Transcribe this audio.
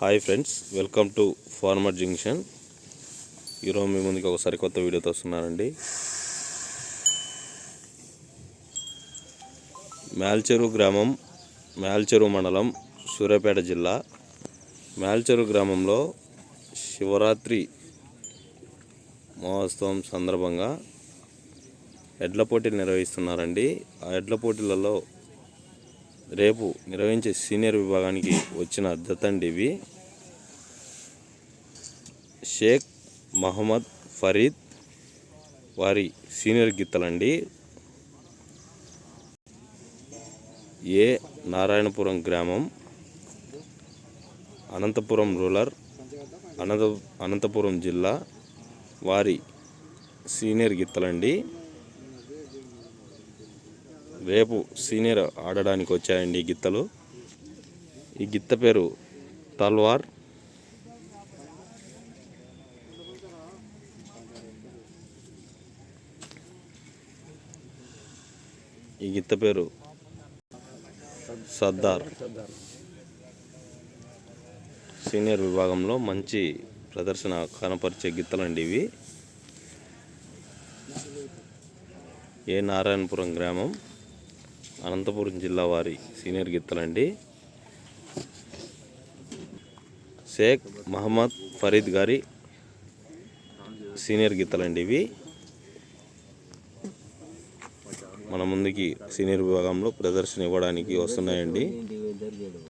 Hi friends welcome to farmer junction. ఈరోజు మీ ముందుకి ఒక సరికొత్త వీడియోతో వస్తున్నానండి మేల్చెరు గ్రామం మేల్చెరు మండలం సూర్యాపేట జిల్లా. మేల్చెరు గ్రామంలో శివరాత్రి మహోత్సవం సందర్భంగా ఎడ్ల పోటీలు నిర్వహిస్తున్నారండి. ఆ ఎడ్ల పోటీలలో రేపు నిర్వహించే సీనియర్ విభాగానికి వచ్చిన జతండి ఇవి షేక్ మహమ్మద్ ఫరీద్ వారి సీనియర్ గిత్తలండి. ఏ నారాయణపురం గ్రామం అనంతపురం రూరల్ అనంత అనంతపురం జిల్లా వారి సీనియర్ గిత్తలండి. రేపు సీనియర్ ఆడడానికి వచ్చాయండి ఈ గిత్తలు. ఈ గిత్త పేరు తల్వార్. ఈ గిత్త పేరు సర్దార్. సీనియర్ విభాగంలో మంచి ప్రదర్శన కనపరిచే గిత్తలండి ఇవి. ఏ నారాయణపురం గ్రామం. అనంతపురం జిల్లా వారి సీనియర్ గిత్తలండి. షేక్ మహమ్మద్ ఫరీద్ గారి సీనియర్ గిత్తలండి ఇవి. మన ముందుకి సీనియర్ విభాగంలో ప్రదర్శన ఇవ్వడానికి వస్తున్నాయండి.